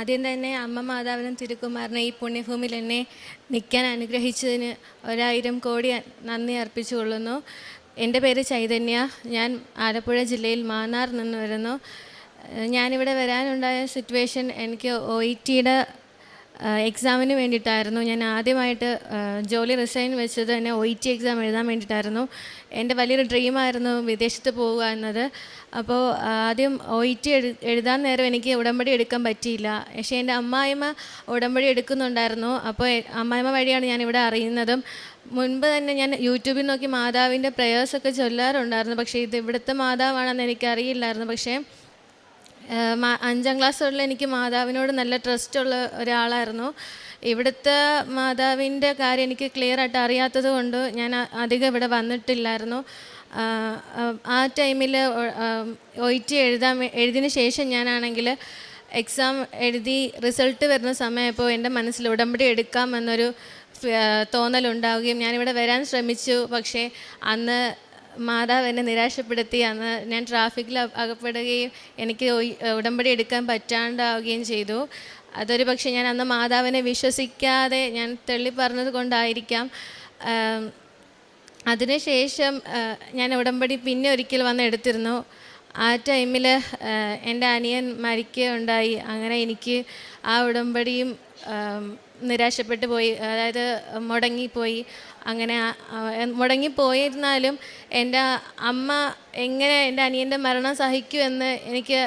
ആദ്യം തന്നെ അമ്മ മാതാവിനും തിരുക്കുമാറിനെ ഈ പുണ്യഭൂമിയിൽ എന്നെ നിൽക്കാൻ അനുഗ്രഹിച്ചതിന് ഒരായിരം കോടി നന്ദി അർപ്പിച്ചുകൊള്ളുന്നു. എന്റെ പേര് ചൈതന്യ. ഞാൻ ആലപ്പുഴ ജില്ലയിൽ മാന്നാർ നിന്ന് വരുന്നു. ഞാനിവിടെ വരാനുണ്ടായ സിറ്റുവേഷൻ എനിക്ക് ഒ ഇ ടിയുടെ എക്സാമിന് വേണ്ടിയിട്ടായിരുന്നു. ഞാൻ ആദ്യമായിട്ട് ജോലി റിസൈൻ വെച്ചത് തന്നെ ഒ ടി എക്സാം എഴുതാൻ വേണ്ടിയിട്ടായിരുന്നു. എന്റെ വലിയൊരു ഡ്രീമായിരുന്നു വിദേശത്ത് പോവുക എന്നത്. അപ്പോൾ ആദ്യം ഒ ടി എഴുതാൻ നേരം എനിക്ക് ഉടമ്പടി എടുക്കാൻ പറ്റിയില്ല. പക്ഷേ എന്റെ അമ്മായിമ്മ ഉടമ്പടി എടുക്കുന്നുണ്ടായിരുന്നു. അപ്പോൾ അമ്മായിമ്മ വഴിയാണ് ഞാൻ ഇവിടെ അറിയുന്നതും. മുൻപ് തന്നെ ഞാൻ യൂട്യൂബിൽ നോക്കി മാതാവിന്റെ പ്രേയേഴ്സൊക്കെ ചൊല്ലാറുണ്ടായിരുന്നു. പക്ഷേ ഇത് ഇവിടുത്തെ മാതാവാണെന്ന് എനിക്കറിയില്ലായിരുന്നു. പക്ഷേ അഞ്ചാം ക്ലാസ് തൊട്ടുള്ള എനിക്ക് മാതാവിനോട് നല്ല ട്രസ്റ്റുള്ള ഒരാളായിരുന്നു. ഇവിടുത്തെ മാതാവിന്റെ കാര്യം എനിക്ക് ക്ലിയർ ആയിട്ട് അറിയാത്തത് കൊണ്ട് ഞാൻ അധികം ഇവിടെ വന്നിട്ടില്ലായിരുന്നു. ആ ടൈമിൽ ഒ ഇ ടി എഴുതാൻ എഴുതിയതിന് ശേഷം ഞാനാണെങ്കിൽ എക്സാം എഴുതി റിസൾട്ട് വരുന്ന സമയമായപ്പോൾ എന്റെ മനസ്സിൽ ഉടമ്പടി എടുക്കാമെന്നൊരു ഫ- ആഹ് തോന്നലുണ്ടാവുകയും ഞാനിവിടെ വരാൻ ശ്രമിച്ചു. പക്ഷേ അന്ന് മാതാവ് എന്നെ നിരാശപ്പെടുത്തി. അന്ന് ഞാൻ ട്രാഫിക്കിൽ അകപ്പെടുകയും എനിക്ക് ഉടമ്പടി എടുക്കാൻ പറ്റാണ്ടാവുകയും ചെയ്തു. അതൊരു പക്ഷേ ഞാൻ അന്ന് മാതാവിനെ വിശ്വസിക്കാതെ ഞാൻ തള്ളി പറഞ്ഞത് കൊണ്ടായിരിക്കാം അതിനുശേഷം ഞാൻ ഉടമ്പടി പിന്നെ ഒരിക്കൽ വന്ന് എടുത്തിരുന്നു. ആ ടൈമിൽ എന്റെ അനിയൻ മരിക്കുകയുണ്ടായി. അങ്ങനെ എനിക്ക് ആ ഉടമ്പടിയും നിരാശപ്പെട്ടു പോയി അതായത് മുടങ്ങിപ്പോയി. അങ്ങനെ മുടങ്ങിപ്പോയിരുന്നാലും എന്റെ അമ്മ എങ്ങനെ എന്റെ അനിയന്റെ മരണം സഹിക്കുമെന്ന് എനിക്ക്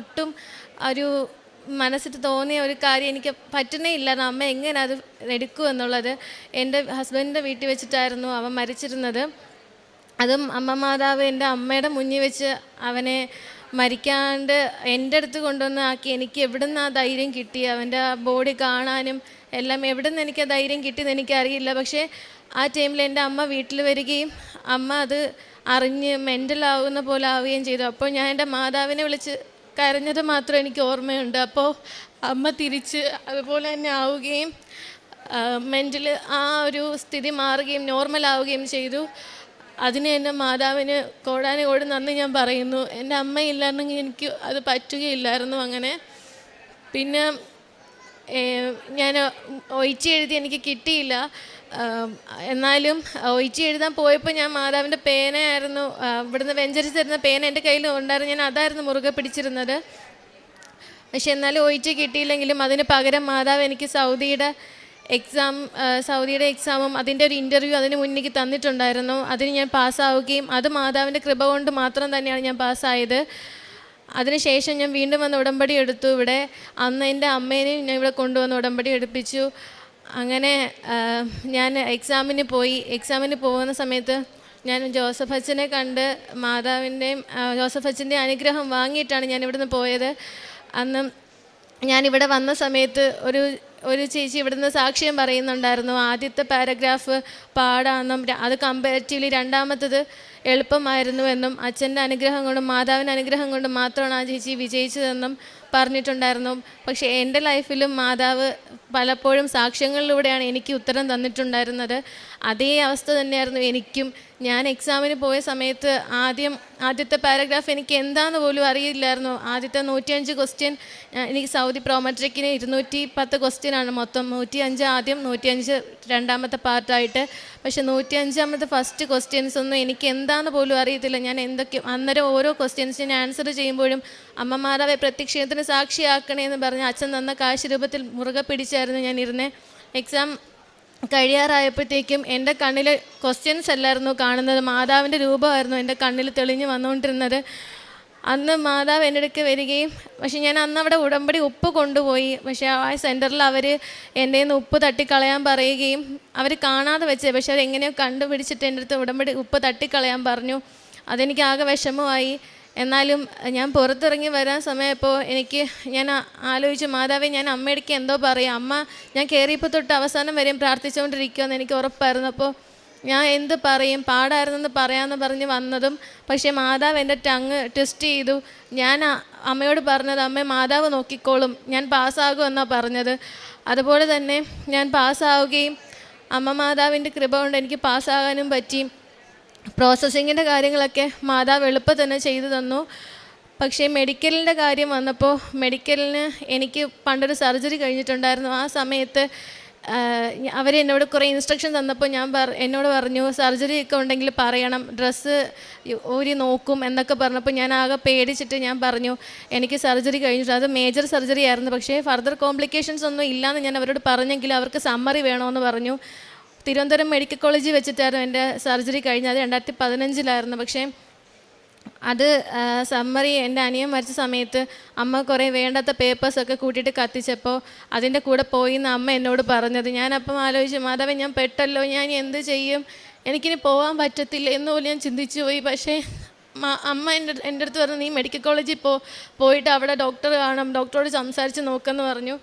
ഒട്ടും ഒരു മനസ്സിൽ തോന്നിയ ഒരു കാര്യം എനിക്ക് പറ്റുന്നേ ഇല്ലായിരുന്നു അമ്മ എങ്ങനെ അത് എടുക്കും എന്നുള്ളത് എന്റെ ഹസ്ബൻഡിന്റെ വീട്ടിൽ വെച്ചിട്ടായിരുന്നു അവൻ മരിച്ചിരുന്നത്. അതും അമ്മ മാതാവ് എന്റെ അമ്മയുടെ മുന്നിൽ വെച്ച് അവനെ മരിക്കാണ്ട് എന്റെ അടുത്ത് കൊണ്ടുവന്ന് ആക്കി. എനിക്ക് എവിടെ നിന്ന് ആ ധൈര്യം കിട്ടി? അവന്റെ ബോഡി കാണാനും എല്ലാം എവിടെ നിന്ന് എനിക്ക് ആ ധൈര്യം കിട്ടിയെന്ന് എനിക്കറിയില്ല. പക്ഷേ ആ ടൈമിൽ എന്റെ അമ്മ വീട്ടിൽ വരികയും അമ്മ അത് അറിഞ്ഞ് മെന്റലാവുന്ന പോലെ ആവുകയും ചെയ്തു. അപ്പോൾ ഞാൻ എന്റെ മാതാവിനെ വിളിച്ച് കരഞ്ഞത് മാത്രം എനിക്ക് ഓർമ്മയുണ്ട്. അപ്പോൾ അമ്മ തിരിച്ച് അതുപോലെ തന്നെ ആവുകയും മെന്റൽ ആ ഒരു സ്ഥിതി മാറുകയും നോർമലാവുകയും ചെയ്തു. അതിന് എന്റെ മാതാവിന് കോടാനുകോടി നന്ദി ഞാൻ പറയുന്നു. എന്റെ അമ്മയില്ലായിരുന്നെങ്കിൽ എനിക്ക് അത് പറ്റുകയില്ലായിരുന്നു അങ്ങനെ. പിന്നെ ഞാൻ ഒഴിച്ച് എഴുതി എനിക്ക് കിട്ടിയില്ല എന്നാലും ഒഴിച്ച് എഴുതാൻ പോയപ്പോൾ ഞാൻ മാതാവിന്റെ പേനയായിരുന്നു ഇവിടുന്ന് വെഞ്ചരിച്ച് തരുന്ന പേന എന്റെ കയ്യിൽ ഉണ്ടായിരുന്നു ഞാൻ അതായിരുന്നു മുറുകെ പിടിച്ചിരുന്നത് പക്ഷെ എന്നാലും ഒഴിച്ച് കിട്ടിയില്ലെങ്കിലും അതിന് പകരം മാതാവ് എനിക്ക് സൗദിയുടെ എക്സാം സൗദിയുടെ എക്സാമും അതിന്റെ ഒരു ഇന്റർവ്യൂ അതിന് മുന്നിലേക്ക് തന്നിട്ടുണ്ടായിരുന്നു. അതിന് ഞാൻ പാസ്സാവുകയും അത് മാതാവിന്റെ കൃപ കൊണ്ട് മാത്രം തന്നെയാണ് ഞാൻ പാസ്സായത് അതിനുശേഷം ഞാൻ വീണ്ടും വന്ന് ഉടമ്പടി എടുത്തു. ഇവിടെ അന്ന് എന്റെ അമ്മേനെയും ഞാൻ ഇവിടെ കൊണ്ടുവന്ന് ഉടമ്പടി എടുപ്പിച്ചു. അങ്ങനെ ഞാൻ എക്സാമിന് പോയി. എക്സാമിന് പോകുന്ന സമയത്ത് ഞാൻ ജോസഫ് അച്ഛനെ കണ്ട് മാതാവിന്റെയും ജോസഫ് അച്ഛന്റെ അനുഗ്രഹം വാങ്ങിയിട്ടാണ് ഞാൻ ഇവിടുന്ന് പോയത്. അന്ന് ഞാനിവിടെ വന്ന സമയത്ത് ഒരു ഒരു ചേച്ചി ഇവിടുന്ന് സാക്ഷ്യം പറയുന്നുണ്ടായിരുന്നു. ആദ്യത്തെ പാരഗ്രാഫ് പാടാന്നും അത് കമ്പാരിറ്റീവ്ലി രണ്ടാമത്തത് എളുപ്പമായിരുന്നു എന്നും അച്ഛന്റെ അനുഗ്രഹം കൊണ്ടും മാതാവിന്റെ അനുഗ്രഹം കൊണ്ടും മാത്രമാണ് ആ ചേച്ചി വിജയിച്ചതെന്നും പറഞ്ഞിട്ടുണ്ടായിരുന്നു. പക്ഷേ എന്റെ ലൈഫിലും മാതാവ് പലപ്പോഴും സാക്ഷ്യങ്ങളിലൂടെയാണ് എനിക്ക് ഉത്തരം തന്നിട്ടുണ്ടായിരുന്നത്. അതേ അവസ്ഥ തന്നെയായിരുന്നു എനിക്കും. ഞാൻ എക്സാമിന് പോയ സമയത്ത് ആദ്യം ആദ്യത്തെ പാരഗ്രാഫ് എനിക്ക് എന്താന്ന് പോലും അറിയില്ലായിരുന്നു. ആദ്യത്തെ നൂറ്റിയഞ്ച് ക്വസ്റ്റ്യൻ എനിക്ക് സൗദി പ്രോമെട്രിക്കിന് ഇരുന്നൂറ്റി പത്ത് ക്വസ്റ്റ്യനാണ് മൊത്തം. നൂറ്റി അഞ്ച് ആദ്യം നൂറ്റിയഞ്ച് രണ്ടാമത്തെ പാർട്ടായിട്ട്. പക്ഷേ നൂറ്റി അഞ്ചാമത്തെ ഫസ്റ്റ് ക്വസ്റ്റ്യൻസ് ഒന്നും എനിക്ക് എന്താന്ന് പോലും അറിയത്തില്ല. ഞാൻ എന്തൊക്കെ അന്നേരം ഓരോ ക്വസ്റ്റ്യൻസിന് ആൻസർ ചെയ്യുമ്പോഴും അമ്മമാരവെ പ്രത്യക്ഷത്തിന് സാക്ഷിയാക്കണേ എന്ന് പറഞ്ഞ് അച്ഛൻ തന്ന കാശ് രൂപത്തിൽ മുറുകെ പിടിച്ചായിരുന്നു ഞാൻ ഇരുന്ന്. എക്സാം കഴിയാറായപ്പോഴത്തേക്കും എന്റെ കണ്ണിൽ ക്വസ്റ്റ്യൻസ് അല്ലായിരുന്നു കാണുന്നത്. മാതാവിന്റെ രൂപമായിരുന്നു എന്റെ കണ്ണിൽ തെളിഞ്ഞ് വന്നുകൊണ്ടിരുന്നത്. അന്ന് മാതാവ് എന്റെ അടുക്ക് വരികയും പക്ഷെ ഞാൻ അന്ന് അവിടെ ഉടമ്പടി ഉപ്പ് കൊണ്ടുപോയി. പക്ഷെ ആ സെന്ററിൽ അവർ എന്റെ നിന്ന് ഉപ്പ് തട്ടിക്കളയാൻ പറയുകയും അവർ കാണാതെ വെച്ച്. പക്ഷെ അവരെങ്ങനെയോ കണ്ടുപിടിച്ചിട്ട് എന്റെ അടുത്ത് ഉടമ്പടി ഉപ്പ് തട്ടിക്കളയാൻ പറഞ്ഞു. അതെനിക്ക് ആകെ വിഷമമായി. എന്നാലും ഞാൻ പുറത്തിറങ്ങി വരാൻ സമയപ്പോൾ എനിക്ക് ഞാൻ ആലോചിച്ചു മാതാവെ ഞാൻ അമ്മയുടെ എന്തോ പറയാം. അമ്മ ഞാൻ കയറിയപ്പോൾ തൊട്ട് അവസാനം വരെയും പ്രാർത്ഥിച്ചുകൊണ്ടിരിക്കുമെന്ന് എനിക്ക് ഉറപ്പായിരുന്നു. അപ്പോൾ ഞാൻ എന്ത് പറയും? പാടായിരുന്നെന്ന് പറയാമെന്ന് പറഞ്ഞ് വന്നതും പക്ഷേ മാതാവ് എന്റെ ടങ് ടെസ്റ്റ് ചെയ്തു. ഞാൻ അമ്മയോട് പറഞ്ഞത് അമ്മ മാതാവ് നോക്കിക്കോളും. ഞാൻ പാസ്സാകും എന്നാണ് പറഞ്ഞത്. അതുപോലെ തന്നെ ഞാൻ പാസ്സാവുകയും അമ്മ മാതാവിന്റെ കൃപ കൊണ്ട് എനിക്ക് പാസ്സാകാനും പറ്റി. പ്രോസസ്സിങ്ങിന്റെ കാര്യങ്ങളൊക്കെ മാതാവ് എളുപ്പം തന്നെ ചെയ്തു തന്നു. പക്ഷേ മെഡിക്കലിന്റെ കാര്യം വന്നപ്പോൾ മെഡിക്കലിന് എനിക്ക് പണ്ടൊരു സർജറി കഴിഞ്ഞിട്ടുണ്ടായിരുന്നു. ആ സമയത്ത് അവർ എന്നോട് കുറേ ഇൻസ്ട്രക്ഷൻ തന്നപ്പോൾ ഞാൻ പറ എന്നോട് പറഞ്ഞു സർജറി ഒക്കെ ഉണ്ടെങ്കിൽ പറയണം. ഡ്രസ്സ് ഊരി നോക്കും എന്നൊക്കെ പറഞ്ഞപ്പോൾ ഞാൻ ആകെ പേടിച്ചിട്ട് ഞാൻ പറഞ്ഞു എനിക്ക് സർജറി കഴിഞ്ഞിട്ട് അത് മേജർ സർജറി ആയിരുന്നു. പക്ഷേ ഫർദർ കോംപ്ലിക്കേഷൻസ് ഒന്നും ഇല്ലയെന്ന് ഞാൻ അവരോട് പറഞ്ഞെങ്കിൽ അവർക്ക് സമ്മറി വേണമെന്ന് പറഞ്ഞു. തിരുവനന്തപുരം മെഡിക്കൽ കോളേജിൽ വെച്ചിട്ടായിരുന്നു എന്റെ സർജറി കഴിഞ്ഞത്. രണ്ടായിരത്തി പതിനഞ്ചിലായിരുന്നു. പക്ഷേ അത് സമ്മറി എന്റെ അനിയൻ മരിച്ച സമയത്ത് അമ്മ കുറേ വേണ്ടാത്ത പേപ്പേഴ്സൊക്കെ കൂട്ടിയിട്ട് കത്തിച്ചപ്പോൾ അതിന്റെ കൂടെ പോയി എന്ന് അമ്മ എന്നോട് പറഞ്ഞത്. ഞാനപ്പം ആലോചിച്ചു മാധവൻ ഞാൻ പെട്ടല്ലോ ഞാൻ എന്ത് ചെയ്യും? എനിക്കിനി പോകാൻ പറ്റത്തില്ല എന്ന് പോലും ഞാൻ ചിന്തിച്ചു പോയി. പക്ഷേ അമ്മ എന്റെ എന്റെ അടുത്ത് പറഞ്ഞു നീ മെഡിക്കൽ കോളേജിൽ പോ പോയിട്ട് അവിടെ ഡോക്ടർ കാണാം ഡോക്ടറോട് സംസാരിച്ച് നോക്കെന്ന് പറഞ്ഞു.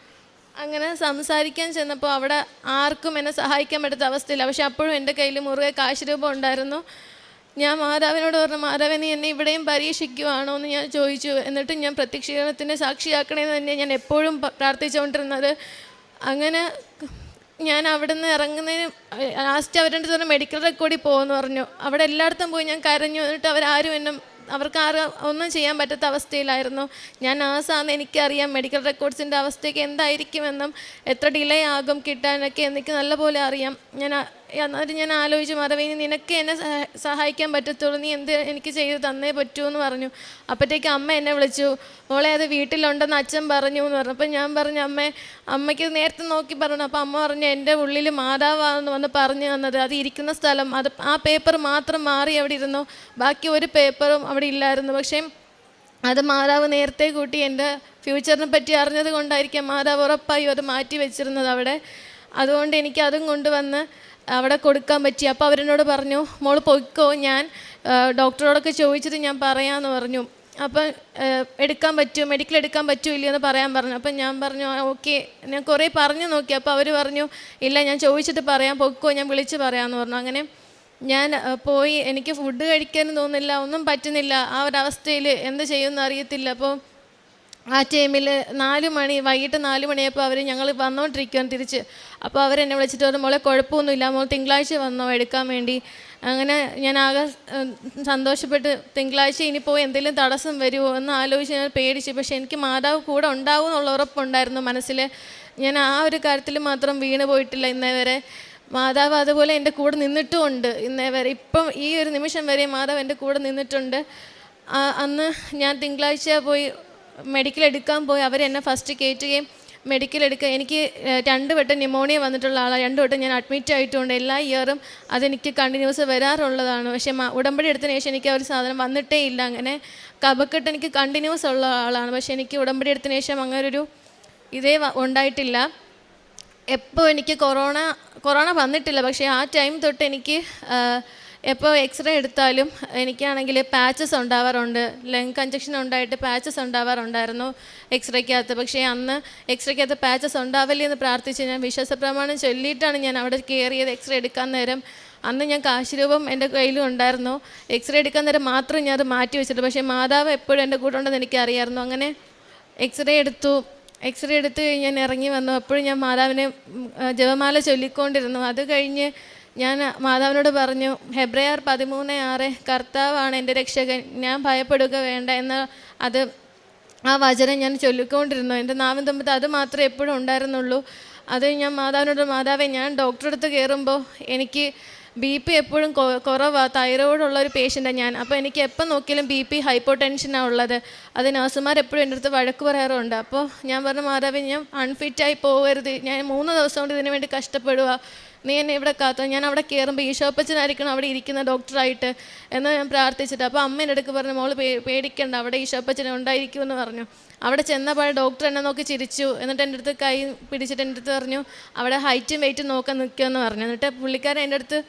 അങ്ങനെ സംസാരിക്കാൻ ചെന്നപ്പോൾ അവിടെ ആർക്കും എന്നെ സഹായിക്കാൻ പറ്റാത്ത അവസ്ഥയില്ല പക്ഷെ അപ്പോഴും എന്റെ കയ്യിൽ മുറുകെ കാശ് രൂപം ഉണ്ടായിരുന്നു. ഞാൻ മാതാവിനോട് പറഞ്ഞു മാതാവ് നീ എന്നെ ഇവിടെയും പരീക്ഷിക്കുവാണോ എന്ന് ഞാൻ ചോദിച്ചു. എന്നിട്ട് ഞാൻ പ്രത്യക്ഷീകരണത്തിന്റെ സാക്ഷിയാക്കണമെന്ന് തന്നെ ഞാൻ എപ്പോഴും പ്രാർത്ഥിച്ചുകൊണ്ടിരുന്നത്. അങ്ങനെ ഞാൻ അവിടെ നിന്ന് ഇറങ്ങുന്നതിന് ലാസ്റ്റ് അവരുടെ അടുത്ത് പറഞ്ഞു മെഡിക്കൽ റെക്കോർഡിൽ പോകുമെന്ന് പറഞ്ഞു. അവിടെ എല്ലായിടത്തും പോയി ഞാൻ കരഞ്ഞു. എന്നിട്ട് അവരാരും എന്നെ അവർക്ക് ആരും ഒന്നും ചെയ്യാൻ പറ്റാത്ത അവസ്ഥയിലായിരുന്നു. ഞാൻ ആസാന്ന് എനിക്കറിയാം മെഡിക്കൽ റെക്കോർഡ്സിന്റെ അവസ്ഥയൊക്കെ എന്തായിരിക്കുമെന്നും എത്ര ഡിലേ ആകും കിട്ടാനൊക്കെ എനിക്ക് നല്ലപോലെ അറിയാം. ഞാൻ എന്നിട്ട് ഞാൻ ആലോചിച്ചു ഇനി നിനക്ക് എന്നെ സഹായിക്കാൻ പറ്റത്തുള്ളൂ. നീ എന്ത് എനിക്ക് ചെയ്ത് തന്നേ പറ്റൂ എന്ന് പറഞ്ഞു. അപ്പോഴത്തേക്ക് അമ്മ എന്നെ വിളിച്ചു. മോളെ അത് വീട്ടിലുണ്ടെന്ന് അച്ഛൻ പറഞ്ഞു എന്ന് പറഞ്ഞു. അപ്പം ഞാൻ പറഞ്ഞു അമ്മേ അമ്മയ്ക്ക് നേരത്തെ നോക്കി പറഞ്ഞു. അപ്പം അമ്മ പറഞ്ഞു എന്റെ ഉള്ളിൽ മാതാവാണെന്ന് വന്ന് പറഞ്ഞു തന്നത്. അത് ഇരിക്കുന്ന സ്ഥലം. അത് ആ പേപ്പർ മാത്രം മാറി അവിടെ ഇരുന്നു. ബാക്കി ഒരു പേപ്പറും അവിടെ ഇല്ലായിരുന്നു. പക്ഷേ അത് മാതാവ് നേരത്തെ കൂട്ടി എന്റെ ഫ്യൂച്ചറിനെ പറ്റി അറിഞ്ഞത് കൊണ്ടായിരിക്കാം മാതാവ് ഉറപ്പായും അത് മാറ്റി വെച്ചിരുന്നത് അവിടെ. അതുകൊണ്ട് എനിക്ക് അതും കൊണ്ടുവന്ന് അവിടെ കൊടുക്കാൻ പറ്റി. അപ്പോൾ അവരെന്നോട് പറഞ്ഞു മോൾ പൊയ്ക്കോ ഞാൻ ഡോക്ടറോടൊക്കെ ചോദിച്ചിട്ട് ഞാൻ പറയാമെന്ന് പറഞ്ഞു. അപ്പം എടുക്കാൻ പറ്റുമോ മെഡിക്കൽ എടുക്കാൻ പറ്റുമോ ഇല്ലയെന്ന് പറയാൻ പറഞ്ഞു. അപ്പം ഞാൻ പറഞ്ഞു ഓക്കെ ഞാൻ കുറേ പറഞ്ഞു നോക്കി. അപ്പോൾ അവർ പറഞ്ഞു ഇല്ല ഞാൻ ചോദിച്ചിട്ട് പറയാം. പൊക്കോ ഞാൻ വിളിച്ച് പറയാമെന്ന് പറഞ്ഞു. അങ്ങനെ ഞാൻ പോയി. എനിക്ക് ഫുഡ് കഴിക്കാനും തോന്നുന്നില്ല ഒന്നും പറ്റുന്നില്ല. ആ ഒരവസ്ഥയിൽ എന്ത് ചെയ്യുമെന്ന് അറിയത്തില്ല. അപ്പോൾ ആ ടൈമിൽ നാല് മണി വൈകിട്ട് നാല് മണിയപ്പോൾ അവർ ഞങ്ങൾ വന്നുകൊണ്ടിരിക്കുകയാണ് തിരിച്ച്. അപ്പോൾ അവരെന്നെ വിളിച്ചിട്ട് പറഞ്ഞു മോളെ കുഴപ്പമൊന്നുമില്ല മോൾ തിങ്കളാഴ്ച വന്നോ എടുക്കാൻ വേണ്ടി. അങ്ങനെ ഞാൻ ആകെ സന്തോഷപ്പെട്ട് തിങ്കളാഴ്ച ഇനി പോയി എന്തെങ്കിലും തടസ്സം വരുമോ എന്ന് ആലോചിച്ച് ഞാൻ പേടിച്ചു. പക്ഷേ എനിക്ക് മാതാവ് കൂടെ ഉണ്ടാവും എന്നുള്ള ഉറപ്പുണ്ടായിരുന്നു മനസ്സിൽ ഞാൻ ആ ഒരു കാര്യത്തിൽ മാത്രം വീണ് പോയിട്ടില്ല ഇന്നേ വരെ. മാതാവ് അതുപോലെ എന്റെ കൂടെ നിന്നിട്ടുമുണ്ട് ഇന്നേ വരെ. ഇപ്പം ഈ ഒരു നിമിഷം വരെ മാതാവ് എന്റെ കൂടെ നിന്നിട്ടുണ്ട്. അന്ന് ഞാൻ തിങ്കളാഴ്ച പോയി മെഡിക്കൽ എടുക്കാൻ പോയി അവർ എന്നെ ഫസ്റ്റ് കയറ്റുകയും മെഡിക്കൽ എടുക്കുക എനിക്ക് രണ്ട് വട്ടം ന്യൂമോണിയ വന്നിട്ടുള്ള ആളാണ് രണ്ട് വട്ടം ഞാൻ അഡ്മിറ്റ് ആയിട്ടുണ്ട്. എല്ലാ ഇയറും അതെനിക്ക് കണ്ടിന്യൂസ് വരാറുള്ളതാണ്. പക്ഷേ ഉടമ്പടി എടുത്തതിന് ശേഷം എനിക്ക് ഒരു സാധനം വന്നിട്ടേ ഇല്ല. അങ്ങനെ കബക്കെട്ട് എനിക്ക് കണ്ടിന്യൂസ് ഉള്ള ആളാണ്. പക്ഷേ എനിക്ക് ഉടമ്പടി എടുത്തതിന് ശേഷം അങ്ങനെ ഒരു ഇതേ ഉണ്ടായിട്ടില്ല. എപ്പോൾ എനിക്ക് കൊറോണ കൊറോണ വന്നിട്ടില്ല. പക്ഷേ ആ ടൈം തൊട്ട് എനിക്ക് എപ്പോൾ എക്സ്റേ എടുത്താലും എനിക്കാണെങ്കിൽ പാച്ചസ് ഉണ്ടാവാറുണ്ട്. ലങ് കഞ്ചക്ഷൻ ഉണ്ടായിട്ട് പാച്ചസ് ഉണ്ടാവാറുണ്ടായിരുന്നു എക്സ്റേക്കകത്ത് പക്ഷേ അന്ന് എക്സ്റേക്കകത്ത് പാച്ചസ് ഉണ്ടാവില്ല എന്ന് പ്രാർത്ഥിച്ച് ഞാൻ വിശ്വാസ പ്രമാണം ചൊല്ലിയിട്ടാണ് ഞാൻ അവിടെ കയറിയത് എക്സ്റേ എടുക്കാൻ നേരം. അന്ന് ഞാൻ കാശ് രൂപം എന്റെ കയ്യിലും ഉണ്ടായിരുന്നു. എക്സ്റേ എടുക്കാൻ നേരം മാത്രം ഞാൻ അത് മാറ്റി വെച്ചിട്ട് പക്ഷേ മാതാവ് എപ്പോഴും എന്റെ കൂടെ ഉണ്ടെന്ന് എനിക്കറിയായിരുന്നു. അങ്ങനെ എക്സ്റേ എടുത്തു. എക്സ്റേ എടുത്ത് ഞാൻ ഇറങ്ങി വന്നു. അപ്പോഴും ഞാൻ മാതാവിനെ ജപമാല ചൊല്ലിക്കൊണ്ടിരുന്നു. അത് കഴിഞ്ഞ് ഞാൻ മാതാവിനോട് പറഞ്ഞു ഹെബ്രയാർ പതിമൂന്ന് ആറ് കർത്താവാണ് എന്റെ രക്ഷകൻ ഞാൻ ഭയപ്പെടുക വേണ്ട എന്ന അത് ആ വചനം ഞാൻ ചൊല്ലിക്കൊണ്ടിരുന്നു. എന്റെ നാവിൻ തുമ്പത്ത് അത് മാത്രമേ എപ്പോഴും ഉണ്ടായിരുന്നുള്ളൂ. അത് ഞാൻ മാതാവിനോട് മാതാവേ ഞാൻ ഡോക്ടറെ അടുത്ത് കയറുമ്പോൾ എനിക്ക് ബി പി എപ്പോഴും കുറവാണ് തൈറോയിഡുള്ള ഒരു പേഷ്യന്റാണ് ഞാൻ. അപ്പോൾ എനിക്ക് എപ്പോൾ നോക്കിയാലും ബി പി ഹൈപ്പോ ടെൻഷനാണ് ഉള്ളത്. അത് നഴ്സുമാർ എപ്പോഴും എന്റെ അടുത്ത് വഴക്ക് പറയാറുണ്ട്. അപ്പോൾ ഞാൻ പറഞ്ഞു മാതാവ് ഞാൻ അൺഫിറ്റായി പോകരുത്. ഞാൻ മൂന്ന് ദിവസം കൊണ്ട് ഇതിനു വേണ്ടി കഷ്ടപ്പെടുക നീ എന്നെ ഇവിടെ കാത്തു? ഞാൻ അവിടെ കയറുമ്പോൾ ഈശോപ്പച്ചനായിരിക്കണം അവിടെ ഇരിക്കുന്ന ഡോക്ടറായിട്ട് എന്ന് ഞാൻ പ്രാർത്ഥിച്ചിട്ട്. അപ്പോൾ അമ്മ എന്റെ അടുക്ക് പറഞ്ഞു മോൾ പേടിക്കണ്ട അവിടെ ഈശോപ്പച്ചൻ ഉണ്ടായിരിക്കുമെന്ന് പറഞ്ഞു. അവിടെ ചെന്നപ്പോൾ ഡോക്ടർ എന്നെ നോക്കി ചിരിച്ചു. എന്നിട്ട് എന്റെ അടുത്ത് കൈ പിടിച്ചിട്ട് എന്റെ അടുത്ത് പറഞ്ഞു അവിടെ ഹൈറ്റും വെയിറ്റും നോക്കാൻ നിൽക്കുമെന്ന് പറഞ്ഞു. എന്നിട്ട് പുള്ളിക്കാരൻ എന്റെ അടുത്ത്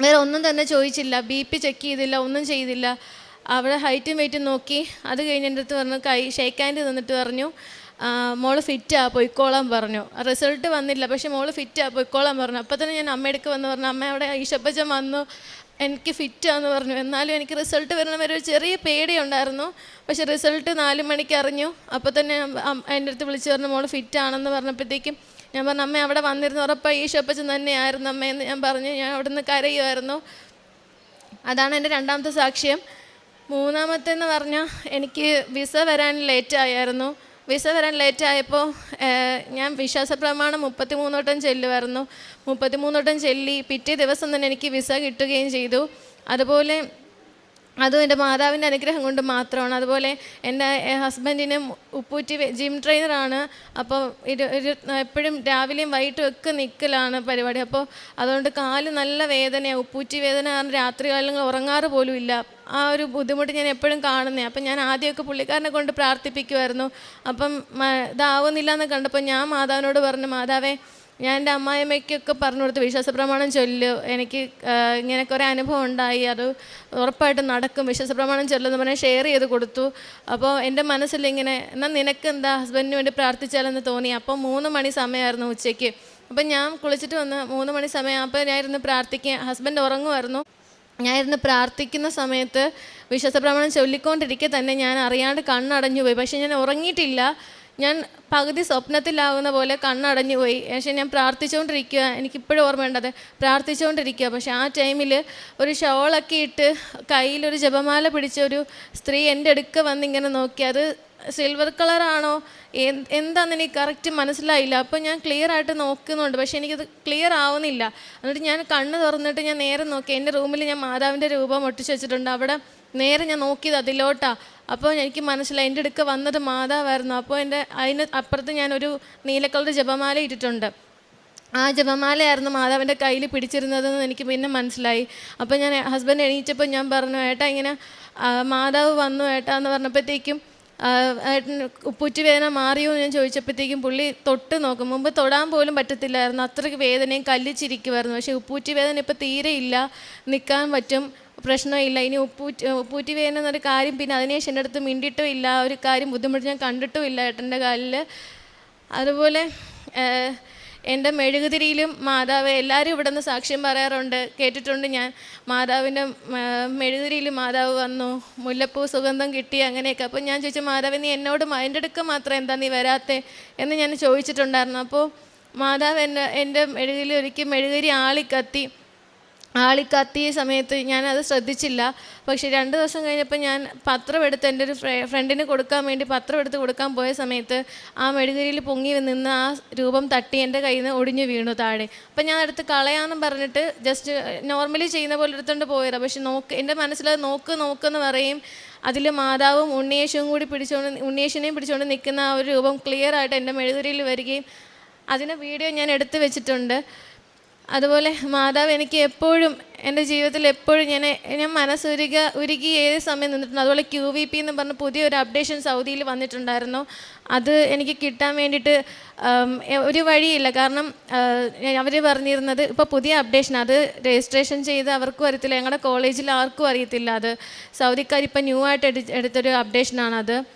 വേറെ ഒന്നും തന്നെ ചോദിച്ചില്ല. ബി പി ചെക്ക് ചെയ്തില്ല ഒന്നും ചെയ്തില്ല. അവിടെ ഹൈറ്റും വെയിറ്റും നോക്കി. അത് കഴിഞ്ഞ് എന്റെ അടുത്ത് പറഞ്ഞു കൈ ഷേക്ക് ഹാൻഡ് തന്നിട്ട് പറഞ്ഞു മോൾ ഫിറ്റാ പൊയ്ക്കോളാൻ പറഞ്ഞു. റിസൾട്ട് വന്നില്ല പക്ഷേ മോൾ ഫിറ്റാ പൊയ്ക്കോളാൻ പറഞ്ഞു. അപ്പോൾ തന്നെ ഞാൻ അമ്മയെടുക്ക് വന്ന് പറഞ്ഞു അമ്മ അവിടെ ഈശപ്പച്ചൻ വന്നു. എനിക്ക് ഫിറ്റാന്ന് പറഞ്ഞു. എന്നാലും എനിക്ക് റിസൾട്ട് വരുന്ന വരെ ഒരു ചെറിയ പേടിയുണ്ടായിരുന്നു. പക്ഷെ റിസൾട്ട് നാല് മണിക്ക് അറിഞ്ഞു. അപ്പോൾ തന്നെ എന്റെ അടുത്ത് വിളിച്ചു പറഞ്ഞു മോൾ ഫിറ്റാണെന്ന് പറഞ്ഞപ്പോഴത്തേക്കും ഞാൻ പറഞ്ഞു അമ്മ അവിടെ വന്നിരുന്നു. ഉറപ്പായി ഈശോപ്പച്ചൻ തന്നെയായിരുന്നു അമ്മയെന്ന് ഞാൻ പറഞ്ഞു. ഞാൻ അവിടെ നിന്ന് കരയുമായിരുന്നു. അതാണ് എന്റെ രണ്ടാമത്തെ സാക്ഷ്യം. മൂന്നാമത്തെ എന്ന് പറഞ്ഞാൽ എനിക്ക് വിസ വരാൻ ലേറ്റ് ആയായിരുന്നു. വിസ വരാൻ ലേറ്റ് ആയപ്പോൾ ഞാൻ വിശ്വാസപ്രമാണം മുപ്പത്തി മൂന്നോട്ടം ചെല്ലുമായിരുന്നു മുപ്പത്തി മൂന്നോട്ടം ചെല്ലി പിറ്റേ ദിവസം തന്നെ എനിക്ക് വിസ കിട്ടുകയും ചെയ്തു. അതുപോലെ അതും എന്റെ മാതാവിന്റെ അനുഗ്രഹം കൊണ്ട് മാത്രമാണ്. അതുപോലെ എന്റെ ഹസ്ബൻഡിന് ഉപ്പൂറ്റി ജിം ട്രെയിനറാണ് അപ്പോൾ ഇരു എപ്പോഴും രാവിലെയും വൈകിട്ടും ഒക്കെ നിൽക്കലാണ് പരിപാടി. അപ്പോൾ അതുകൊണ്ട് കാൽ നല്ല വേദനയാണ് ഉപ്പൂറ്റി വേദന രാത്രി കാലങ്ങൾ ഉറങ്ങാറ് പോലും ഇല്ല. ആ ഒരു ബുദ്ധിമുട്ട് ഞാൻ എപ്പോഴും കാണുന്നത് അപ്പം ഞാൻ ആദ്യമൊക്കെ പുള്ളിക്കാരനെ കൊണ്ട് പ്രാർത്ഥിപ്പിക്കുമായിരുന്നു അപ്പം ഇതാവുന്നില്ല എന്ന് കണ്ടപ്പോൾ ഞാൻ മാതാവിനോട് പറഞ്ഞു മാതാവേ ഞാൻ എന്റെ അമ്മായിമ്മയ്ക്കൊക്കെ പറഞ്ഞു കൊടുത്ത് വിശ്വാസപ്രമാണം ചൊല്ലു. എനിക്ക് ഇങ്ങനെ കുറേ അനുഭവം ഉണ്ടായി. അത് ഉറപ്പായിട്ട് നടക്കും. വിശ്വാസപ്രമാണം ചൊല്ലുന്ന പറഞ്ഞാൽ ഷെയർ ചെയ്ത് കൊടുത്തു. അപ്പോൾ എന്റെ മനസ്സിലിങ്ങനെ എന്നാൽ നിനക്ക് എന്താ ഹസ്ബൻഡിന് വേണ്ടി പ്രാർത്ഥിച്ചാലെന്ന് തോന്നി? അപ്പോൾ മൂന്ന് മണി സമയമായിരുന്നു ഉച്ചയ്ക്ക്. അപ്പം ഞാൻ കുളിച്ചിട്ട് വന്ന് മൂന്ന് മണി സമയം അപ്പോൾ ഞാനിരുന്ന് പ്രാർത്ഥിക്കുക ഹസ്ബൻഡ് ഉറങ്ങുമായിരുന്നു. ഞാൻ ഇരുന്ന് പ്രാർത്ഥിക്കുന്ന സമയത്ത് വിശ്വാസപ്രമാണം ചൊല്ലിക്കൊണ്ടിരിക്കെ തന്നെ ഞാൻ അറിയാണ്ട് കണ്ണടഞ്ഞു പോയി പക്ഷേ ഞാൻ ഉറങ്ങിയിട്ടില്ല. ഞാൻ പകുതി സ്വപ്നത്തിലാവുന്ന പോലെ കണ്ണടഞ്ഞു പോയി. പക്ഷേ ഞാൻ പ്രാർത്ഥിച്ചുകൊണ്ടിരിക്കുക. എനിക്കിപ്പോഴും ഓർമ്മയുണ്ടത് പ്രാർത്ഥിച്ചുകൊണ്ടിരിക്കുക. പക്ഷേ ആ ടൈമിൽ ഒരു ഷോളൊക്കെ ഇട്ട് കയ്യിലൊരു ജപമാല പിടിച്ച ഒരു സ്ത്രീ എന്റെ അടുക്ക വന്നിങ്ങനെ നോക്കി. അത് സിൽവർ കളറാണോ? എന്താണെന്ന് എനിക്ക് കറക്റ്റ് മനസ്സിലായില്ല. അപ്പോൾ ഞാൻ ക്ലിയർ ആയിട്ട് നോക്കുന്നുണ്ട്. പക്ഷേ എനിക്കത് ക്ലിയർ ആവുന്നില്ല. എന്നിട്ട് ഞാൻ കണ്ണ് തുറന്നിട്ട് ഞാൻ നേരെ നോക്കി. എന്റെ റൂമിൽ ഞാൻ മാതാവിന്റെ രൂപം ഒട്ടിച്ചു വെച്ചിട്ടുണ്ട്. അവിടെ നേരെ ഞാൻ നോക്കിയത് അതിലോട്ടാ. അപ്പോൾ എനിക്ക് മനസ്സിലായി എന്റെ അടുക്ക വന്നത് മാതാവായിരുന്നു. അപ്പോൾ എന്റെ അതിന് അപ്പുറത്ത് ഞാനൊരു നീലക്കളർ കളർ ജപമാല ഇട്ടിട്ടുണ്ട്. ആ ജപമാലയായിരുന്നു മാതാവിന്റെ കയ്യിൽ പിടിച്ചിരുന്നതെന്ന് എനിക്ക് പിന്നെ മനസ്സിലായി. അപ്പോൾ ഞാൻ ഹസ്ബൻഡ് എണീറ്റപ്പോൾ ഞാൻ പറഞ്ഞു ഏട്ടാ ഇങ്ങനെ മാതാവ് വന്നു ഏട്ടാ എന്ന് പറഞ്ഞപ്പോഴത്തേക്കും ഏട്ടൻ പുറ്റുവേദന മാറിയോ എന്ന് ഞാൻ ചോദിച്ചപ്പോഴത്തേക്കും പുള്ളി തൊട്ട് നോക്കും. മുമ്പ് തൊടാൻ പോലും പറ്റത്തില്ലായിരുന്നു. അത്രയ്ക്ക് വേദനയും കല്ലിച്ചിരിക്കുമായിരുന്നു പക്ഷേ ഉപ്പൂറ്റി വേദന ഇപ്പോൾ തീരെ ഇല്ല. നിൽക്കാൻ പറ്റും. പ്രശ്നമില്ല. ഇനി ഉപ്പൂറ്റി ഉപ്പൂറ്റി വേദന എന്നൊരു കാര്യം പിന്നെ അതിനുശേഷം എന്റെ അടുത്ത് മിണ്ടിയിട്ടും ഇല്ല. ഒരു കാര്യം ബുദ്ധിമുട്ട് ഞാൻ കണ്ടിട്ടും ഇല്ല ഏട്ടന്റെ കാലിൽ. അതുപോലെ എന്റെ മെഴുകുതിരിയിലും മാതാവ് എല്ലാവരും ഇവിടെ നിന്ന് സാക്ഷ്യം പറയാറുണ്ട്. കേട്ടിട്ടുണ്ട് ഞാൻ. മാതാവിന്റെ മെഴുകുതിരിയിൽ മാതാവ് വന്നു. മുല്ലപ്പൂ സുഗന്ധം കിട്ടി അങ്ങനെയൊക്കെ. അപ്പോൾ ഞാൻ ചോദിച്ചു മാതാവ് നീ എന്നോട് എന്റെ അടുക്ക മാത്രം എന്താ നീ വരാത്തേ? എന്ന് ഞാൻ ചോദിച്ചിട്ടുണ്ടായിരുന്നു. അപ്പോൾ മാതാവ് എന്റെ എന്റെ മെഴുകുതിരി ഒരിക്കൽ മെഴുകുതിരി ആളിക്കത്തി. ആളി കത്തിയ സമയത്ത് ഞാനത് ശ്രദ്ധിച്ചില്ല. പക്ഷേ രണ്ട് ദിവസം കഴിഞ്ഞപ്പോൾ ഞാൻ പത്രം എടുത്ത് എന്റെ ഒരു ഫ്രെ- ഫ്രണ്ടിന് കൊടുക്കാൻ വേണ്ടി പത്രം എടുത്ത് കൊടുക്കാൻ പോയ സമയത്ത് ആ മെഴുകുതിരിയിൽ പൊങ്ങി നിന്ന് ആ രൂപം തട്ടി എന്റെ കയ്യിൽ നിന്ന് ഒടിഞ്ഞു വീണു താഴെ. അപ്പം ഞാൻ എടുത്ത് കളയാമെന്ന് പറഞ്ഞിട്ട് ജസ്റ്റ് നോർമലി ചെയ്യുന്ന പോലെ എടുത്തുകൊണ്ട് പോയതാണ് പക്ഷെ നോക്ക് എന്റെ മനസ്സിലത് നോക്ക് നോക്കെന്ന് പറയും. അതിൽ മാതാവും ഉണ്ണിയേശുവും കൂടി പിടിച്ചുകൊണ്ട് ഉണ്ണിയേശുവിനെയും പിടിച്ചുകൊണ്ട് നിൽക്കുന്ന ആ ഒരു രൂപം ക്ലിയർ ആയിട്ട് എന്റെ മെഴുകുതിരിയിൽ വരികയും അതിന് വീഡിയോ ഞാൻ എടുത്തു വെച്ചിട്ടുണ്ട്. അതുപോലെ മാതാവ് എനിക്ക് എപ്പോഴും എന്റെ ജീവിതത്തിൽ എപ്പോഴും ഞാൻ ഞാൻ മനസ്സുരുക ഉരുകി ഏത് സമയം നിന്നിട്ടുണ്ട്. അതുപോലെ ക്യു വി പി എന്ന് പറഞ്ഞ പുതിയൊരു അപ്ഡേഷൻ സൗദിയിൽ വന്നിട്ടുണ്ടായിരുന്നു. അത് എനിക്ക് കിട്ടാൻ വേണ്ടിയിട്ട് ഒരു വഴിയില്ല. കാരണം അവർ പറഞ്ഞിരുന്നത് ഇപ്പോൾ പുതിയ അപ്ഡേഷൻ അത് രജിസ്ട്രേഷൻ ചെയ്ത് അവർക്കും അറിയത്തില്ല ഞങ്ങളുടെ കോളേജിൽ ആർക്കും അറിയത്തില്ല അത്. സൗദിക്കാർ ഇപ്പം ന്യൂ ആയിട്ട് എടു- എടുത്തൊരു അപ്ഡേഷനാണത്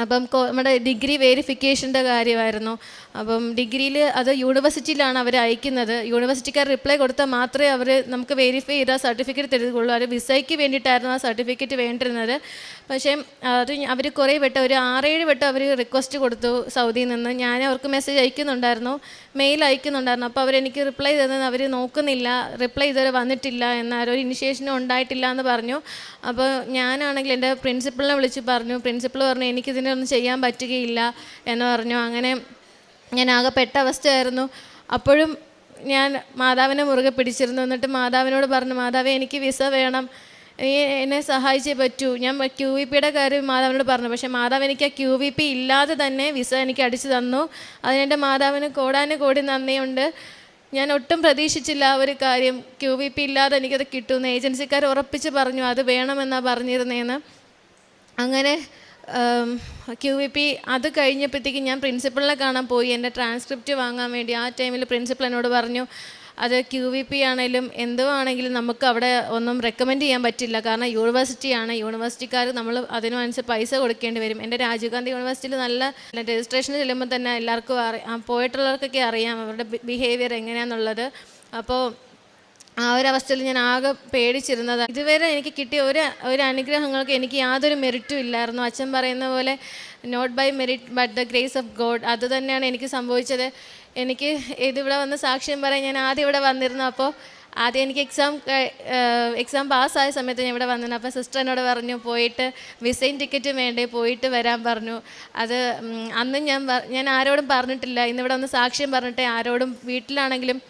അപ്പം നമ്മുടെ ഡിഗ്രി വേരിഫിക്കേഷന്റെ കാര്യമായിരുന്നു. അപ്പം ഡിഗ്രിയിൽ അത് യൂണിവേഴ്സിറ്റിയിലാണ് അവർ അയക്കുന്നത്. യൂണിവേഴ്സിറ്റിക്കാർ റിപ്ലൈ കൊടുത്താൽ മാത്രമേ അവർ നമുക്ക് വെരിഫൈ ചെയ്ത സർട്ടിഫിക്കറ്റ് തരുകയുള്ളൂ. അവർ വിസയ്ക്ക് വേണ്ടിയിട്ടായിരുന്നു ആ സർട്ടിഫിക്കറ്റ് വേണ്ടിയിരുന്നത്. പക്ഷേ അത് അവർ കുറേ വട്ടം ഒരു ആറേഴ് വട്ടം അവർ റിക്വസ്റ്റ് കൊടുത്തു സൗദിയിൽ നിന്ന്. ഞാൻ അവർക്ക് മെസ്സേജ് അയക്കുന്നുണ്ടായിരുന്നു. മെയിൽ അയക്കുന്നുണ്ടായിരുന്നു. അപ്പോൾ അവരെനിക്ക് റിപ്ലൈ തന്നത് അവർ നോക്കുന്നില്ല. റിപ്ലൈ ഇതുവരെ വന്നിട്ടില്ല എന്നാൽ ഒരു ഇനിഷ്യേഷനും ഉണ്ടായിട്ടില്ല എന്ന് പറഞ്ഞു. അപ്പോൾ ഞാനാണെങ്കിൽ എന്റെ പ്രിൻസിപ്പളിനെ വിളിച്ച് പറഞ്ഞു. പ്രിൻസിപ്പൾ പറഞ്ഞു എനിക്കിതിനൊന്നും ചെയ്യാൻ പറ്റുകയില്ല എന്ന് പറഞ്ഞു. അങ്ങനെ ഞാൻ ആകെ പെട്ട അവസ്ഥയായിരുന്നു. അപ്പോഴും ഞാൻ മാതാവിനെ മുറുകെ പിടിച്ചിരുന്നു. എന്നിട്ട് മാതാവിനോട് പറഞ്ഞു മാതാവേ എനിക്ക് വിസ വേണം. എന്നെ സഹായിച്ചേ പറ്റൂ. ഞാൻ ക്യു വി പിയുടെ കാര്യം മാതാവിനോട് പറഞ്ഞു. പക്ഷെ മാതാവ് എനിക്ക് ആ ക്യു വി പി ഇല്ലാതെ തന്നെ വിസ എനിക്ക് അടിച്ചു തന്നു. അതിനെന്റെ മാതാവിന് കോടാനും കോടി നന്ദിയുണ്ട്. ഞാൻ ഒട്ടും പ്രതീക്ഷിച്ചില്ല ആ ഒരു കാര്യം. ക്യു വി പി ഇല്ലാതെ എനിക്കത് കിട്ടുമെന്ന് ഏജൻസിക്കാർ ഉറപ്പിച്ച് പറഞ്ഞു. അത് വേണമെന്നാണ് പറഞ്ഞിരുന്നേന്ന്. അങ്ങനെ ക്യു വി പി അത് കഴിഞ്ഞപ്പോഴത്തേക്ക് ഞാൻ പ്രിൻസിപ്പളിനെ കാണാൻ പോയി. എന്റെ ട്രാൻസ്ക്രിപ്റ്റ് വാങ്ങാൻ വേണ്ടി ആ ടൈമിൽ പ്രിൻസിപ്പൾ എന്നോട് പറഞ്ഞു അത് ക്യു വി പി ആണെങ്കിലും എന്തുവാണെങ്കിലും നമുക്ക് അവിടെ ഒന്നും റെക്കമെൻഡ് ചെയ്യാൻ പറ്റില്ല. കാരണം യൂണിവേഴ്സിറ്റിയാണ് യൂണിവേഴ്സിറ്റിക്കാർ നമ്മൾ അതിനനുസരിച്ച് പൈസ കൊടുക്കേണ്ടി വരും. എന്റെ രാജീവ് ഗാന്ധി യൂണിവേഴ്സിറ്റിയിൽ നല്ല രജിസ്ട്രേഷൻ ചെല്ലുമ്പോൾ തന്നെ എല്ലാവർക്കും അറിയാം പോയിട്ടുള്ളവർക്കൊക്കെ അറിയാം അവരുടെ ബിഹേവിയർ എങ്ങനെയാണെന്നുള്ളത് അപ്പോൾ ആ ഒരു അവസ്ഥയിൽ ഞാൻ ആകെ പേടിച്ചിരുന്നത്. ഇതുവരെ എനിക്ക് കിട്ടിയ ഒരു ഒരു അനുഗ്രഹങ്ങൾക്ക് എനിക്ക് യാതൊരു മെറിറ്റും ഇല്ലായിരുന്നു. അച്ഛൻ പറയുന്ന പോലെ not by merit but the grace of God അത് തന്നെയാണ് എനിക്ക് സംഭവിച്ചത്. എനിക്ക് ഇതിവിടെ വന്ന് സാക്ഷ്യം പറയാൻ ഞാൻ ആദ്യം ഇവിടെ വന്നിരുന്നു. അപ്പോൾ ആദ്യം എനിക്ക് എക്സാം എക്സാം പാസ്സായ സമയത്ത് ഞാൻ ഇവിടെ വന്നിരുന്നു. അപ്പോൾ സിസ്റ്റർ എന്നോട് പറഞ്ഞു പോയിട്ട് വിസയും ടിക്കറ്റും വേണ്ടേ? പോയിട്ട് വരാൻ പറഞ്ഞു. അത് അന്നും ഞാൻ ഞാൻ ആരോടും പറഞ്ഞിട്ടില്ല. ഇന്നിവിടെ വന്ന് സാക്ഷ്യം പറഞ്ഞിട്ട് ആരോടും വീട്ടിലാണെങ്കിലും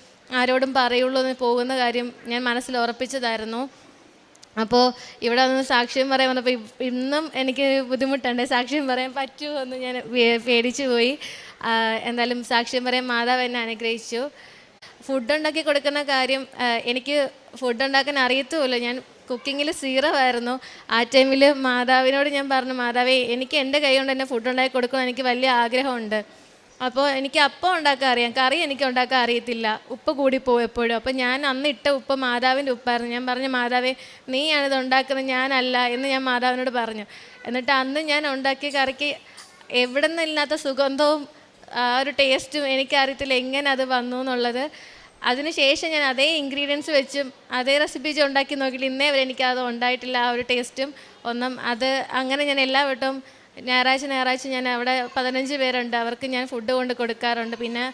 ആരോടും പറയുള്ളൂ എന്ന് പോകുന്ന കാര്യം ഞാൻ മനസ്സിൽ ഉറപ്പിച്ചതായിരുന്നു. അപ്പോൾ ഇവിടെ നിന്ന് സാക്ഷ്യം പറയാൻ വന്നപ്പോൾ ഇന്നും എനിക്ക് ബുദ്ധിമുട്ടുണ്ട്. സാക്ഷ്യം പറയാൻ പറ്റുമോ എന്ന് ഞാൻ പേടിച്ചു പോയി. എന്തായാലും സാക്ഷ്യം പറയാൻ മാതാവ് എന്നെ അനുഗ്രഹിച്ചു. ഫുഡ് ഉണ്ടാക്കി കൊടുക്കുന്ന കാര്യം എനിക്ക് ഫുഡ് ഉണ്ടാക്കാൻ അറിയത്തുമില്ല. ഞാൻ കുക്കിങ്ങിൽ സീറോ ആയിരുന്നു ആ ടൈമിൽ മാതാവിനോട് ഞാൻ പറഞ്ഞു മാതാവേ എനിക്ക് എന്റെ കൈ കൊണ്ട് തന്നെ ഫുഡ് ഉണ്ടാക്കി കൊടുക്കണം. എനിക്ക് വലിയ ആഗ്രഹമുണ്ട്. അപ്പോൾ എനിക്ക് അപ്പം ഉണ്ടാക്കാൻ അറിയാം. കറി എനിക്ക് ഉണ്ടാക്കാൻ അറിയത്തില്ല. ഉപ്പ് കൂടിപ്പോവും എപ്പോഴും. അപ്പോൾ ഞാൻ അന്ന് ഇട്ട ഉപ്പ് മാതാവിന്റെ ഉപ്പായിരുന്നു. ഞാൻ പറഞ്ഞു മാതാവേ നീയാണിത് ഉണ്ടാക്കുന്നത്. ഞാനല്ല എന്ന് ഞാൻ മാതാവിനോട് പറഞ്ഞു. എന്നിട്ട് അന്ന് ഞാൻ ഉണ്ടാക്കിയ കറിക്ക് എവിടെ നിന്നില്ലാത്ത സുഗന്ധവും ആ ഒരു ടേസ്റ്റും എനിക്കറിയത്തില്ല എങ്ങനെ അത് വന്നു എന്നുള്ളത്. അതിനുശേഷം ഞാൻ അതേ ഇൻഗ്രീഡിയൻസ് വെച്ചും അതേ റെസിപ്പി വെച്ച് ഉണ്ടാക്കി നോക്കിയിട്ട് ഇന്നേ വരെ എനിക്കത് ഉണ്ടായിട്ടില്ല ആ ഒരു ടേസ്റ്റും ഒന്നും. അത് അങ്ങനെ ഞാൻ എല്ലാ വട്ടവും ഞായറാഴ്ച ഞായറാഴ്ച ഞാൻ അവിടെ പതിനഞ്ച് പേരുണ്ട്. അവർക്ക് ഞാൻ ഫുഡ് കൊണ്ട് കൊടുക്കാറുണ്ട്. പിന്നെ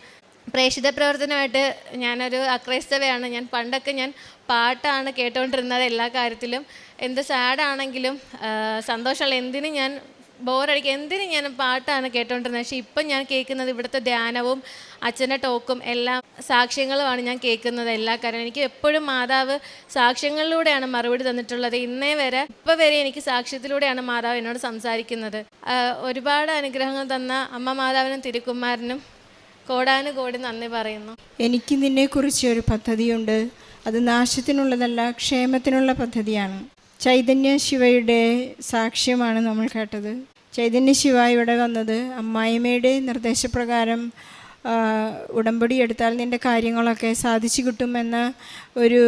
പ്രേക്ഷിത പ്രവർത്തനമായിട്ട് ഞാനൊരു അക്രൈസ്തവയാണ്. ഞാൻ പണ്ടൊക്കെ ഞാൻ പാട്ടാണ് കേട്ടുകൊണ്ടിരുന്നത് എല്ലാ കാര്യത്തിലും. എന്ത് സാഡാണെങ്കിലും സന്തോഷമുള്ള എന്തിനും ഞാൻ ബോറടിക്കുക. എന്തിനും ഞാൻ പാട്ടാണ് കേട്ടോണ്ടിരുന്നത്? പക്ഷേ ഇപ്പം ഞാൻ കേൾക്കുന്നത് ഇവിടുത്തെ ധ്യാനവും അച്ഛന്റെ ടോക്കും എല്ലാം സാക്ഷ്യങ്ങളുമാണ് ഞാൻ കേൾക്കുന്നത് എല്ലാ കാര്യവും എനിക്ക് എപ്പോഴും മാതാവ് സാക്ഷ്യങ്ങളിലൂടെയാണ് മറുപടി തന്നിട്ടുള്ളത്. ഇന്നേ വരെ ഇപ്പം വരെ എനിക്ക് സാക്ഷ്യത്തിലൂടെയാണ് മാതാവ് എന്നോട് സംസാരിക്കുന്നത്. ഒരുപാട് അനുഗ്രഹങ്ങൾ തന്ന അമ്മ മാതാവിനും തിരുക്കുമാരനും കോടാനുകോടി നന്ദി പറയുന്നു. എനിക്ക് നിന്നെക്കുറിച്ച് ഒരു പദ്ധതിയുണ്ട്. അത് നാശത്തിനുള്ളതല്ല ക്ഷേമത്തിനുള്ള പദ്ധതിയാണ്. ചൈതന്യ ശിവയുടെ സാക്ഷ്യമാണ് നമ്മൾ കേട്ടത്. ചൈതന്യ ശിവ ഇവിടെ വന്നത് അമ്മായിമ്മയുടെ നിർദ്ദേശപ്രകാരം ഉടമ്പടി എടുത്താൽ നിന്റെ കാര്യങ്ങളൊക്കെ സാധിച്ചു കിട്ടുമെന്ന ഒരു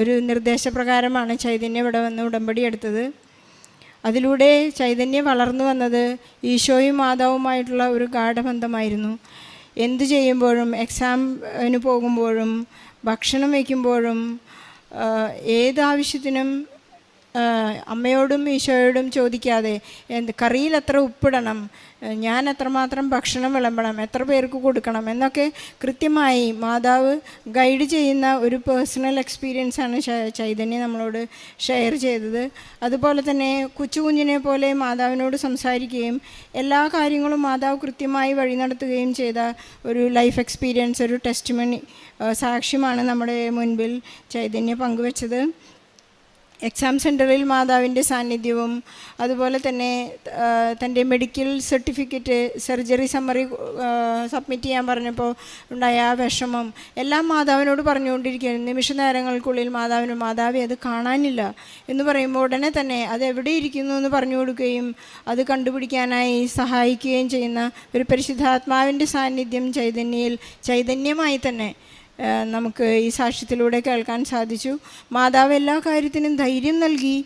ഒരു നിർദ്ദേശപ്രകാരമാണ് ചൈതന്യ ഇവിടെ വന്ന് ഉടമ്പടി എടുത്തത്. അതിലൂടെ ചൈതന്യം വളർന്നു വന്നത് ഈശോയും മാതാവുമായിട്ടുള്ള ഒരു ഗാഠബന്ധമായിരുന്നു. എന്തു ചെയ്യുമ്പോഴും എക്സാമിന് പോകുമ്പോഴും ഭക്ഷണം വയ്ക്കുമ്പോഴും ആ, ഏത് ആവശ്യത്തിനും ആ, അമ്മയോടും ഈശോയോടും ചോദിക്കാതെ എന്ത് കറിയിൽ എത്ര ഉപ്പിടണം? ഞാൻ എത്രമാത്രം ഭക്ഷണം വിളമ്പണം? എത്ര പേർക്ക് കൊടുക്കണം? എന്നൊക്കെ കൃത്യമായി മാതാവ് ഗൈഡ് ചെയ്യുന്ന ഒരു പേഴ്സണൽ എക്സ്പീരിയൻസ് ആണ് ചൈതന്യ നമ്മളോട് ഷെയർ ചെയ്തത്. അതുപോലെ തന്നെ കൊച്ചു കുഞ്ഞിനെ പോലെ മാതാവിനോട് സംസാരിക്കുകയും എല്ലാ കാര്യങ്ങളും മാതാവ് കൃത്യമായി വഴി നടത്തുകയും ചെയ്ത ഒരു ലൈഫ് എക്സ്പീരിയൻസ് ഒരു ടെസ്റ്റ് മണി സാക്ഷ്യമാണ് നമ്മുടെ മുൻപിൽ ചൈതന്യ പങ്കുവച്ചത്. എക്സാം സെന്ററിൽ മാതാവിന്റെ സാന്നിധ്യവും അതുപോലെ തന്നെ തന്റെ medical certificate surgery summary submit ചെയ്യാൻ പറഞ്ഞപ്പോൾ ഉണ്ടായ ആ വിഷമം എല്ലാം മാതാവിനോട് പറഞ്ഞുകൊണ്ടിരിക്കുകയാണ്. നിമിഷ നേരങ്ങൾക്കുള്ളിൽ മാതാവിന് മാതാവി അത് കാണാനില്ല. എന്ന് പറയുമ്പോൾ ഉടനെ തന്നെ അത് എവിടെ ഇരിക്കുന്നു എന്ന് പറഞ്ഞു കൊടുക്കുകയും അത് കണ്ടുപിടിക്കാനായി സഹായിക്കുകയും ചെയ്യുന്ന ഒരു പരിശുദ്ധാത്മാവിന്റെ സാന്നിധ്യം ചൈതന്യയിൽ ചൈതന്യമായി തന്നെ നമുക്ക് ഈ സാക്ഷ്യത്തിലൂടെ കേൾക്കാൻ സാധിച്ചു. മാതാവ് എല്ലാ കാര്യത്തിനും ധൈര്യം നൽകി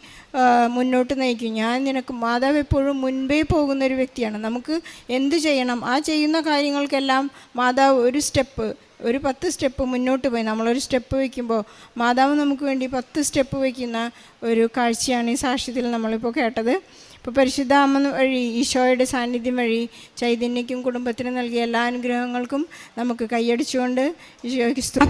മുന്നോട്ട് നയിക്കും. ഞാൻ നിനക്ക് മാതാവ് എപ്പോഴും മുൻപേ പോകുന്ന ഒരു വ്യക്തിയാണ്. നമുക്ക് എന്ത് ചെയ്യണം? ആ ചെയ്യുന്ന കാര്യങ്ങൾക്കെല്ലാം മാതാവ് ഒരു സ്റ്റെപ്പ് ഒരു പത്ത് സ്റ്റെപ്പ് മുന്നോട്ട് പോയി. നമ്മളൊരു സ്റ്റെപ്പ് വയ്ക്കുമ്പോൾ മാതാവ് നമുക്ക് വേണ്ടി പത്ത് സ്റ്റെപ്പ് വയ്ക്കുന്ന ഒരു കാഴ്ചയാണ് ഈ സാക്ഷ്യത്തിൽ നമ്മളിപ്പോൾ കേട്ടത്. ഇപ്പോൾ പരിശുദ്ധ വഴി ഈശോയുടെ സാന്നിധ്യം വഴി ചൈതന്യയ്ക്കും കുടുംബത്തിനും നൽകിയ എല്ലാ അനുഗ്രഹങ്ങൾക്കും നമുക്ക് കൈയടിച്ചുകൊണ്ട് ഈശോയ്ക്ക്